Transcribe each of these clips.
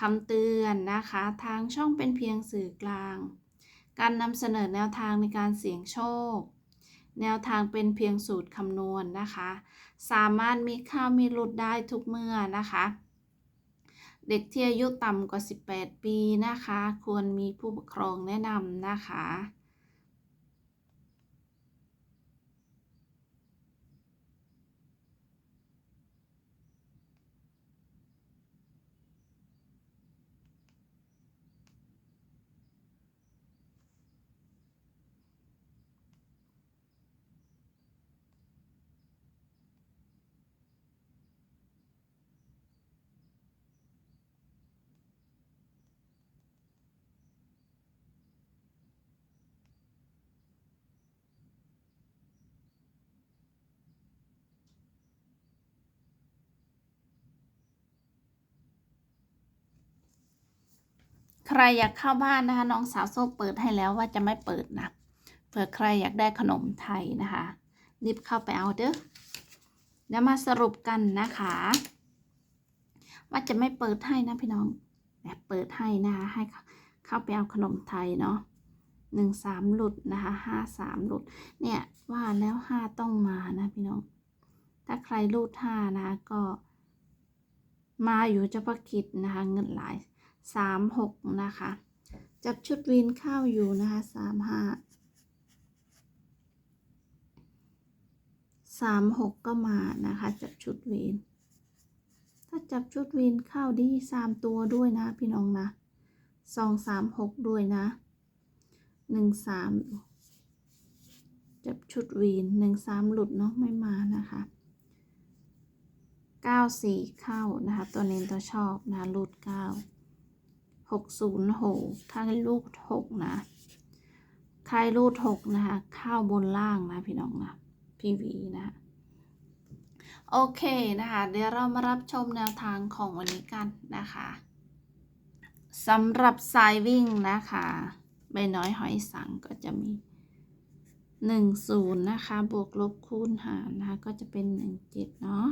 คำเตือนนะคะ ทางช่องเป็นเพียงสื่อกลาง การนำเสนอแนวทางในการเสี่ยงโชค แนวทางเป็นเพียงสูตรคำนวณนะคะ สามารถมีข้าวมีหลุดได้ทุกเมื่อนะคะ เด็กที่อายุต่ำกว่า 18 ปีนะคะ ควรมีผู้ปกครองแนะนำนะคะ ใครอยากเข้าบ้านนะคะ น้องสาวโซ่เปิดให้แล้วว่าจะไม่เปิดนะเผื่อใครอยากได้ขนมไทยนะคะรีบเข้าไปเอาเด้อเดี๋ยวมาสรุปกันนะคะ ว่าจะไม่เปิดให้นะพี่น้องแต่เปิดให้นะคะให้เข้าไปเอาขนมไทยเนาะหนึ่งสามหลุดนะคะห้าสามหลุด เนี่ยว่าแล้วห้าต้องมานะพี่น้อง ถ้าใครรูดห้านะคะก็ มาอยู่เฉพาะกิจนะคะเงินหลาย สามหกนะคะ จับชุดวีนเข้าอยู่นะคะสามห้าสามหกก็มานะคะ จับชุดวีน ถ้าจับชุดวีนเข้าดีสามตัวด้วยนะพี่น้องนะสองสามหกด้วยนะหนึ่งสามจับชุดวีนหนึ่งสามหลุดเนาะไม่มานะคะเก้าสี่เข้านะคะ ตัวเน้นตัวชอบนะคะหลุดเก้า หกศูนย์หกถ้าลูกหกนะใครรูดหกนะคะเข้าบนล่างนะพี่น้องนะพีวีนะคะโอเคนะคะเดี๋ยวเรามารับชมแนวทางของวันนี้กันนะคะสำหรับสายวิ่งนะคะใบน้อยหอยสังก็จะมีหนึ่งศูนย์นะคะ บวกลบคูณหารนะคะ ก็จะเป็นหนึ่งเจ็ดเนาะ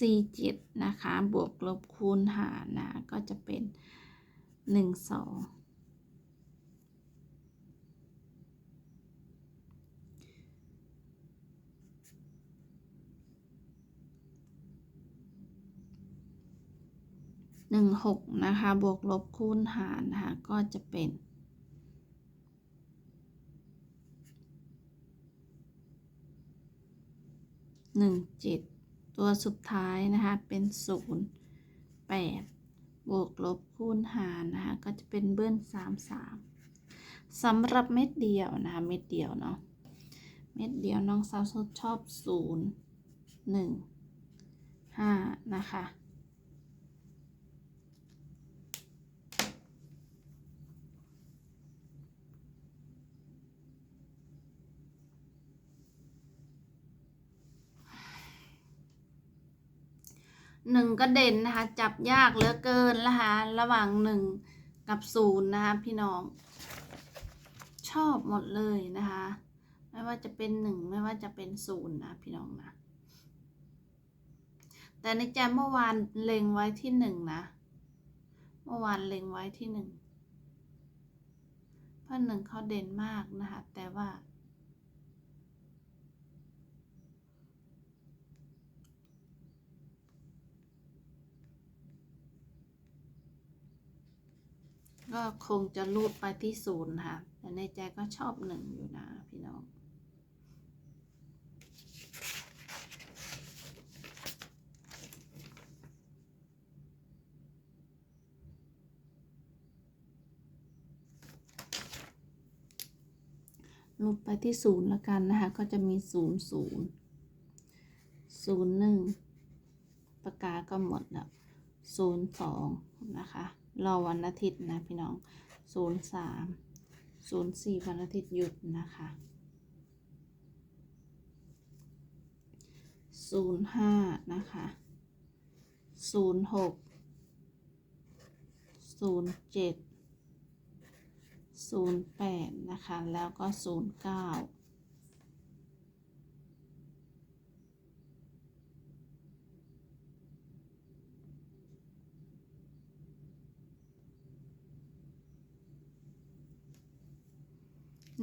47 นะคะ บวกลบคูณหารนะ ก็จะเป็น 1 2 หนึ่งหกนะคะ บวกลบคูณหารนะคะ ก็จะเป็นหนึ่งเจ็ด ตัวสุดท้ายนะคะเป็นศูนย์แปดบวกลบคูณหารนะคะก็จะเป็นเบิ้ลสามสามสำหรับเม็ดเดียวนะคะเม็ดเดียวเนาะเม็ดเดียวน้องสาวชอบศูนย์หนึ่งห้านะคะ หนึ่งก็เด่นนะคะ จับยากเหลือเกินนะคะระหว่างหนึ่งกับศูนย์นะคะพี่น้อง ชอบหมดเลยนะคะ ไม่ว่าจะเป็นหนึ่งไม่ว่าจะเป็นศูนย์นะพี่น้องนะแต่ในใจเมื่อวานเล็งไว้ที่หนึ่งนะเมื่อวานเล็งไว้ที่หนึ่งเพราะหนึ่งเขาเด่นมากนะคะ แต่ว่า ก็คงจะรูดไปที่ศูนย์ค่ะ แต่ในใจก็ชอบหนึ่งอยู่นะพี่น้องรูดไปที่ศูนย์ล้วกันนะคะ ก็จะมีศูนย์ศูนย์ศูนย์หนึ่งปากกาก็หมดแล้วศูนย์สองนะคะรอวันอาทิตย์นะพี่น้อง 03 04 วันอาทิตย์หยุดนะคะ 05 นะคะ 06 07 08 นะคะ แล้วก็ 09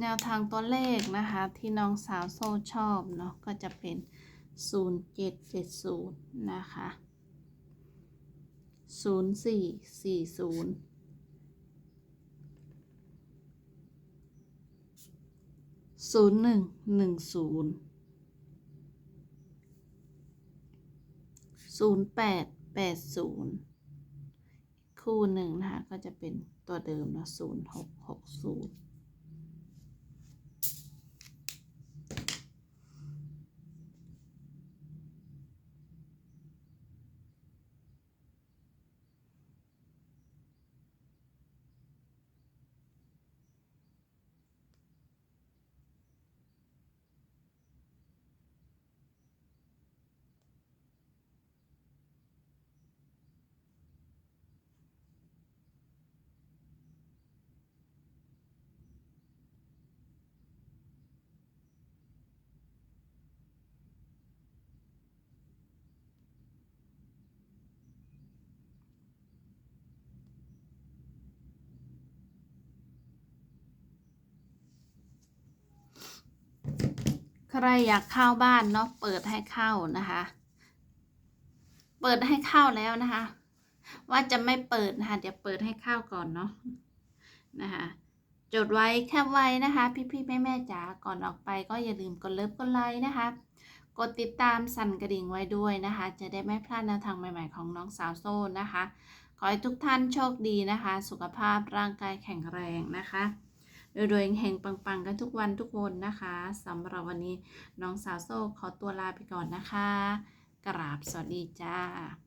แนวทางตัวเลขนะคะ ที่น้องสาวโซ่ชอบเนาะก็จะเป็น 0770 นะคะ 0440 0110 0880 คู่หนึ่งนะคะ ก็จะเป็นตัวเดิมเนาะ0660 ใครอยากเข้าบ้านเนาะเปิดให้เข้านะคะ เปิดให้เข้าแล้วนะคะ ว่าจะไม่เปิดนะคะเดี๋ยวเปิดให้เข้าก่อนเนาะนะคะจดไว้แคปไว้นะคะ พี่ๆแม่ๆจ๋าก่อนออกไปก็อย่าลืมกดเลิฟกดไลค์นะคะ กดติดตามสั่นกระดิ่งไว้ด้วยนะคะ จะได้ไม่พลาดแนวทางใหม่ๆของน้องสาวโซ่นะคะ ขอให้ทุกท่านโชคดีนะคะ สุขภาพร่างกายแข็งแรงนะคะ รวยๆเฮงปังๆ กันทุกวันทุกคนนะคะสำหรับวันนี้น้องสาวโซ่ขอตัวลาไปก่อนนะคะ กราบสวัสดีจ้า